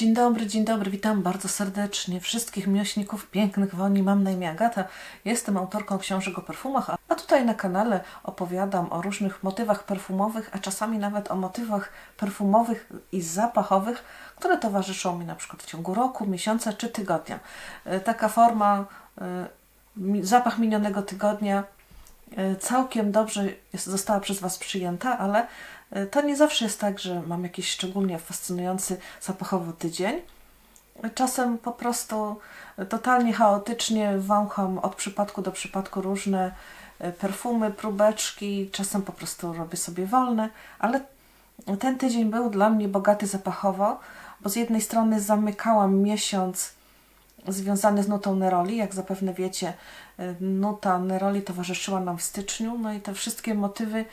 Dzień dobry, dzień dobry, witam bardzo serdecznie wszystkich miłośników pięknych woni. Mam na imię Agata, jestem autorką książek o perfumach, a- tutaj na kanale opowiadam o różnych motywach perfumowych, a czasami nawet o motywach perfumowych i zapachowych, które towarzyszą mi na przykład w ciągu roku, miesiąca czy tygodnia. E, Taka forma, e, zapach minionego tygodnia e, całkiem dobrze została przez Was przyjęta, ale to nie zawsze jest tak, że mam jakiś szczególnie fascynujący zapachowo tydzień. Czasem po prostu totalnie chaotycznie wącham od przypadku do przypadku różne e, perfumy, próbeczki, czasem po prostu robię sobie wolne, ale ten tydzień był dla mnie bogaty zapachowo, bo z jednej strony zamykałam miesiąc związany z nutą Neroli. Jak zapewne wiecie, y, nuta Neroli towarzyszyła nam w styczniu, no i te wszystkie motywy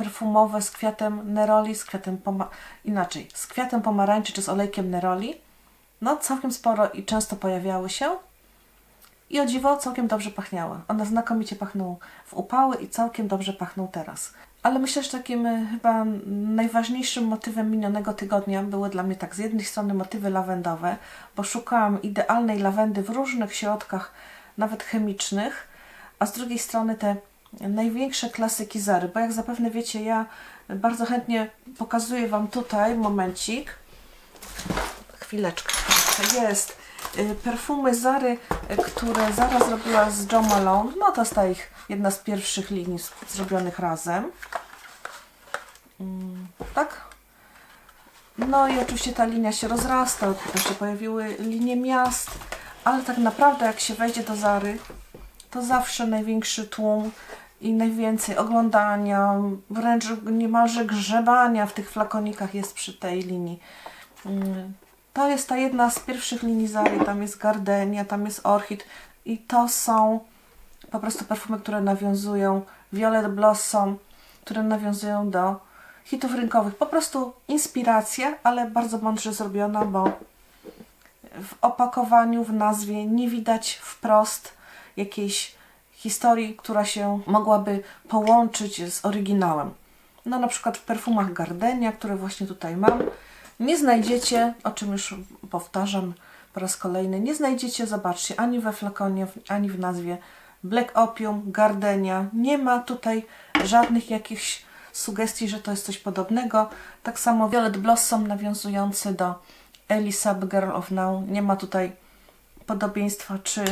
perfumowe z kwiatem Neroli, z kwiatem poma- inaczej, z kwiatem pomarańczy czy z olejkiem Neroli, no całkiem sporo i często pojawiały się i o dziwo całkiem dobrze pachniały. One znakomicie pachną w upały i całkiem dobrze pachną teraz. Ale myślę, że takim y, chyba najważniejszym motywem minionego tygodnia były dla mnie tak z jednej strony motywy lawendowe, bo szukałam idealnej lawendy w różnych środkach, nawet chemicznych, a z drugiej strony te największe klasyki Zary, bo jak zapewne wiecie, ja bardzo chętnie pokazuję Wam tutaj momencik, chwileczkę, jest y, perfumy Zary, y, które Zara zrobiła z John Malone. No to jest ta ich jedna z pierwszych linii zrobionych razem. Mm, tak? No i oczywiście ta linia się rozrasta, potem się pojawiły linie miast, ale tak naprawdę jak się wejdzie do Zary, to zawsze największy tłum i najwięcej oglądania, wręcz niemalże grzebania w tych flakonikach jest przy tej linii. Mm, To jest ta jedna z pierwszych linii Zary, tam jest Gardenia, tam jest Orchid i to są po prostu perfumy, które nawiązują, Violet Blossom, które nawiązują do hitów rynkowych. Po prostu inspiracja, ale bardzo mądrze zrobiona, bo w opakowaniu, w nazwie nie widać wprost jakiejś historii, która się mogłaby połączyć z oryginałem. No na przykład w perfumach Gardenia, które właśnie tutaj mam, nie znajdziecie, o czym już powtarzam po raz kolejny, nie znajdziecie, zobaczcie, ani we flakonie, ani w nazwie Black Opium, Gardenia. Nie ma tutaj żadnych jakichś sugestii, że to jest coś podobnego. Tak samo Violet Blossom nawiązujący do Elisa Girl of Now. Nie ma tutaj podobieństwa, czy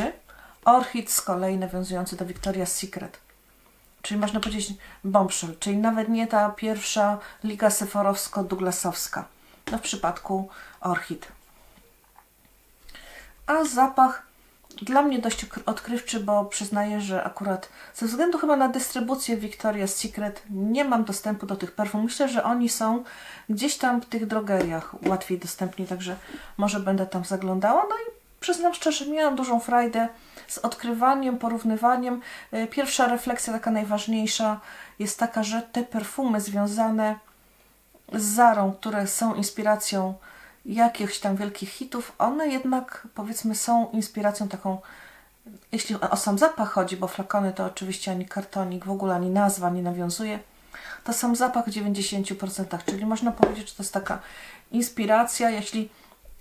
Orchid z kolei nawiązujący do Victoria's Secret. Czyli można powiedzieć bombshell, czyli nawet nie ta pierwsza liga seforowsko-douglasowska. No w przypadku Orchid. A zapach dla mnie dość odkrywczy, bo przyznaję, że akurat ze względu chyba na dystrybucję Victoria's Secret nie mam dostępu do tych perfum. Myślę, że oni są gdzieś tam w tych drogeriach łatwiej dostępni, także może będę tam zaglądała. No i przyznam szczerze, miałam dużą frajdę z odkrywaniem, porównywaniem. E, Pierwsza refleksja, taka najważniejsza, jest taka, że te perfumy związane z Zarą, które są inspiracją jakichś tam wielkich hitów, one jednak powiedzmy są inspiracją taką, jeśli o sam zapach chodzi, bo flakony to oczywiście ani kartonik, w ogóle ani nazwa nie nawiązuje, to sam zapach w 90%, czyli można powiedzieć, że to jest taka inspiracja, jeśli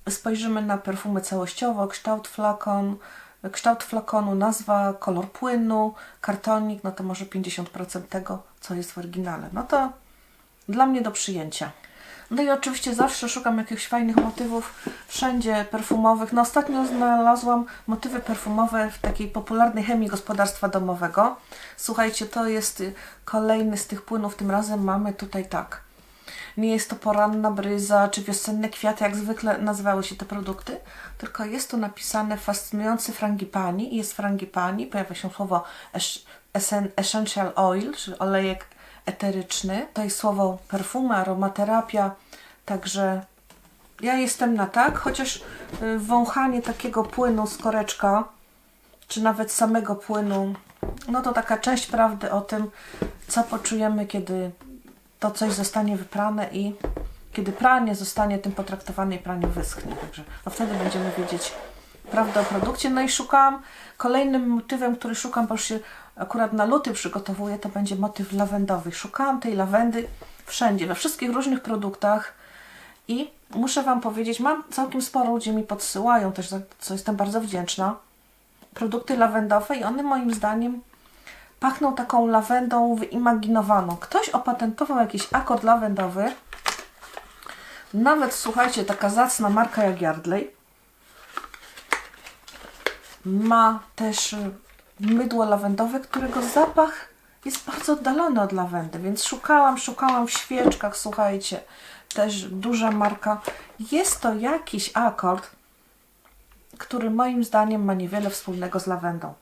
spojrzymy na perfumy całościowo, kształt flakon, kształt flakonu, nazwa, kolor płynu, kartonik, no to może 50% tego, co jest w oryginale. No to dla mnie do przyjęcia. No i oczywiście zawsze szukam jakichś fajnych motywów wszędzie perfumowych. No ostatnio znalazłam motywy perfumowe w takiej popularnej chemii gospodarstwa domowego. Słuchajcie, to jest kolejny z tych płynów. Tym razem mamy tutaj tak. Nie jest to poranna bryza czy wiosenne kwiaty, jak zwykle nazywały się te produkty, tylko jest tu napisane fascynujący frangipani. Jest frangipani, pojawia się słowo es- essen- essential oil, czyli olejek eteryczny. To jest słowo perfumy, aromaterapia, także ja jestem na tak, chociaż y, wąchanie takiego płynu z koreczka, czy nawet samego płynu, no to taka część prawdy o tym, co poczujemy, kiedy to coś zostanie wyprane i kiedy pranie zostanie tym potraktowane i pranie wyschnie. Także no wtedy będziemy wiedzieć prawdę o produkcie. No i szukałam, kolejnym motywem, który szukam, bo już się akurat na luty przygotowuję, to będzie motyw lawendowy. Szukałam tej lawendy wszędzie, we wszystkich różnych produktach I muszę Wam powiedzieć, mam całkiem sporo ludzi mi podsyłają też, za co jestem bardzo wdzięczna, produkty lawendowe i one moim zdaniem pachną taką lawendą wyimaginowaną. Ktoś opatentował jakiś akord lawendowy, nawet słuchajcie, taka zacna marka jak Yardley ma też y, mydło lawendowe, którego zapach jest bardzo oddalony od lawendy, więc szukałam, szukałam w świeczkach, słuchajcie, też duża marka. Jest to jakiś akord, który moim zdaniem ma niewiele wspólnego z lawendą.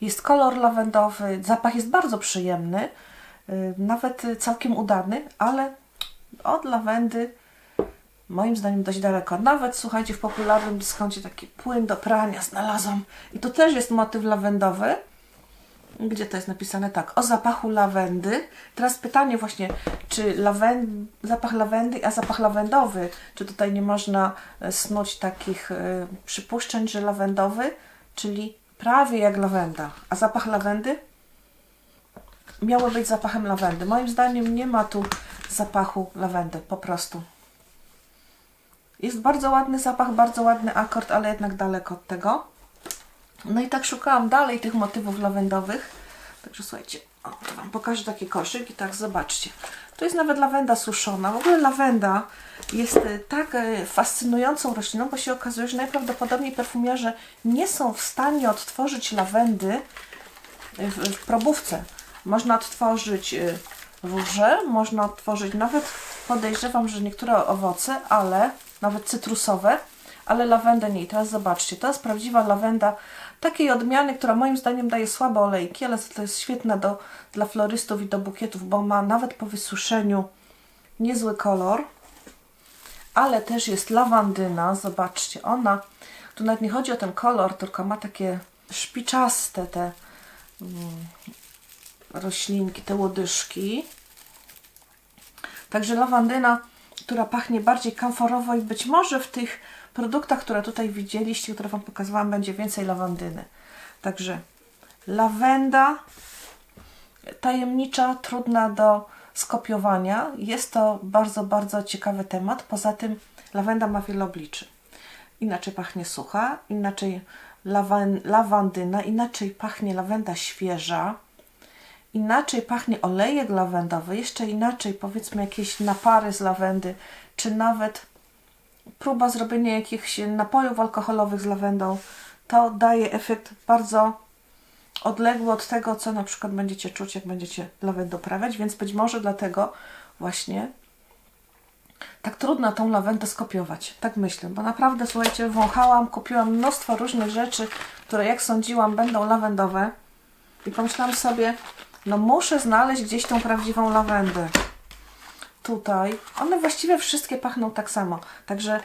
Jest kolor lawendowy, zapach jest bardzo przyjemny, y, nawet całkiem udany, ale od lawendy moim zdaniem dość daleko. Nawet słuchajcie, w popularnym dyskoncie taki płyn do prania znalazłam i to też jest motyw lawendowy. Gdzie to jest napisane tak? O zapachu lawendy. Teraz pytanie właśnie, czy lawen... zapach lawendy, a zapach lawendowy, czy tutaj nie można e, snuć takich y, przypuszczeń, że lawendowy, czyli prawie jak lawenda, a zapach lawendy miało być zapachem lawendy. Moim zdaniem nie ma tu zapachu lawendy, po prostu. Jest bardzo ładny zapach, bardzo ładny akord, ale jednak daleko od tego. No i tak szukałam dalej tych motywów lawendowych. Także słuchajcie, o, to Wam pokażę taki koszyk i tak zobaczcie. To jest nawet lawenda suszona. W ogóle lawenda jest e, tak e, fascynującą rośliną, bo się okazuje, że najprawdopodobniej perfumiarze nie są w stanie odtworzyć lawendy w, w probówce. Można odtworzyć y, róże, można odtworzyć nawet, podejrzewam, że niektóre owoce, ale nawet cytrusowe, ale lawendę nie. Teraz zobaczcie, to jest prawdziwa lawenda takiej odmiany, która moim zdaniem daje słabe olejki, ale to jest świetna do, dla florystów i do bukietów, bo ma nawet po wysuszeniu niezły kolor, ale też jest lawandyna, zobaczcie, ona, tu nawet nie chodzi o ten kolor, tylko ma takie szpiczaste te mm, roślinki, te łodyżki. Także lawandyna, która pachnie bardziej kamforowo i być może w tych produktach, które tutaj widzieliście, które Wam pokazywałam, będzie więcej lawandyny. Także lawenda tajemnicza, trudna do skopiowania. Jest to bardzo, bardzo ciekawy temat. Poza tym lawenda ma wiele obliczy. Inaczej pachnie sucha, inaczej lawan, lawandyna, inaczej pachnie lawenda świeża, inaczej pachnie olejek lawendowy, jeszcze inaczej powiedzmy jakieś napary z lawendy, czy nawet próba zrobienia jakichś napojów alkoholowych z lawendą, to daje efekt bardzo odległy od tego, co na przykład będziecie czuć, jak będziecie lawendę doprawiać, więc być może dlatego właśnie tak trudno tą lawendę skopiować. Tak myślę, bo naprawdę, słuchajcie, wąchałam, kupiłam mnóstwo różnych rzeczy, które jak sądziłam będą lawendowe i pomyślałam sobie, no muszę znaleźć gdzieś tą prawdziwą lawendę. Tutaj. One właściwie wszystkie pachną tak samo. Także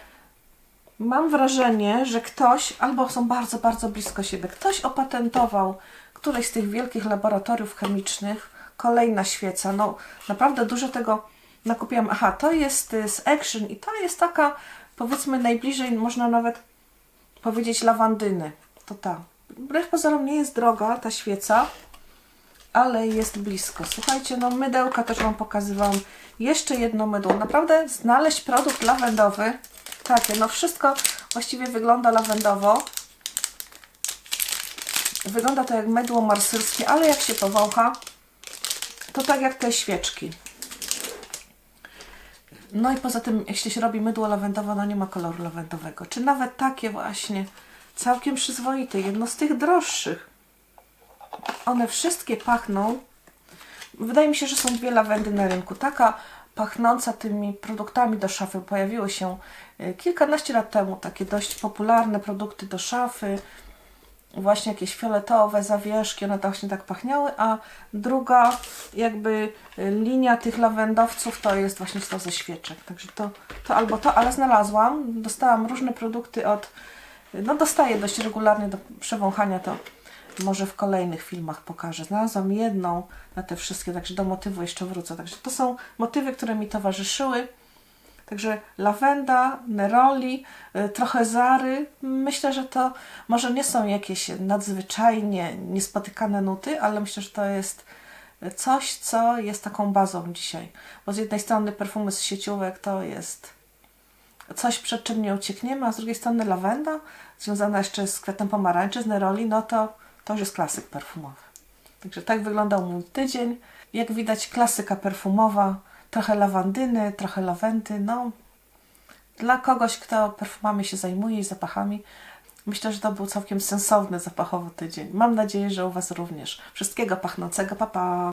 mam wrażenie, że ktoś, albo są bardzo, bardzo blisko siebie, ktoś opatentował któreś z tych wielkich laboratoriów chemicznych, kolejna świeca. No naprawdę dużo tego nakupiłam. Aha, to jest y, z Action i to jest taka, powiedzmy, najbliżej, można nawet powiedzieć, lawandyny. To ta. Wbrew pozorom nie jest droga ta świeca, ale jest blisko. Słuchajcie, no mydełka też Wam pokazywałam. Jeszcze jedno mydło. Naprawdę znaleźć produkt lawendowy. Takie, no wszystko właściwie wygląda lawendowo. Wygląda to jak mydło marsyrskie, ale jak się powącha, to tak jak te świeczki. No i poza tym, jeśli się robi mydło lawendowe, no nie ma koloru lawendowego. Czy nawet takie właśnie, całkiem przyzwoite, jedno z tych droższych. One wszystkie pachną. Wydaje mi się, że są dwie lawendy na rynku. Taka pachnąca tymi produktami do szafy pojawiły się e, kilkanaście lat temu. Takie dość popularne produkty do szafy. Właśnie jakieś fioletowe zawieszki, one właśnie tak pachniały, a druga jakby e, linia tych lawendowców to jest właśnie to ze świeczek. Także to, to albo to, ale znalazłam, dostałam różne produkty od, no dostaję dość regularnie do przewąchania to może w kolejnych filmach pokażę. Znalazłam jedną na te wszystkie, także do motywu jeszcze wrócę. Także to są motywy, które mi towarzyszyły. Także lawenda, neroli, y, trochę zary. Myślę, że to może nie są jakieś nadzwyczajnie niespotykane nuty, ale myślę, że to jest coś, co jest taką bazą dzisiaj. Bo z jednej strony perfumy z sieciówek to jest coś, przed czym nie uciekniemy, a z drugiej strony lawenda, związana jeszcze z kwiatem pomarańczy, z neroli, no to to już jest klasyk perfumowy. Także tak wyglądał mój tydzień. Jak widać, klasyka perfumowa, trochę lawandyny, trochę lawendy. No, dla kogoś, kto perfumami się zajmuje i zapachami, myślę, że to był całkiem sensowny zapachowy tydzień. Mam nadzieję, że u Was również. Wszystkiego pachnącego, papa! Pa.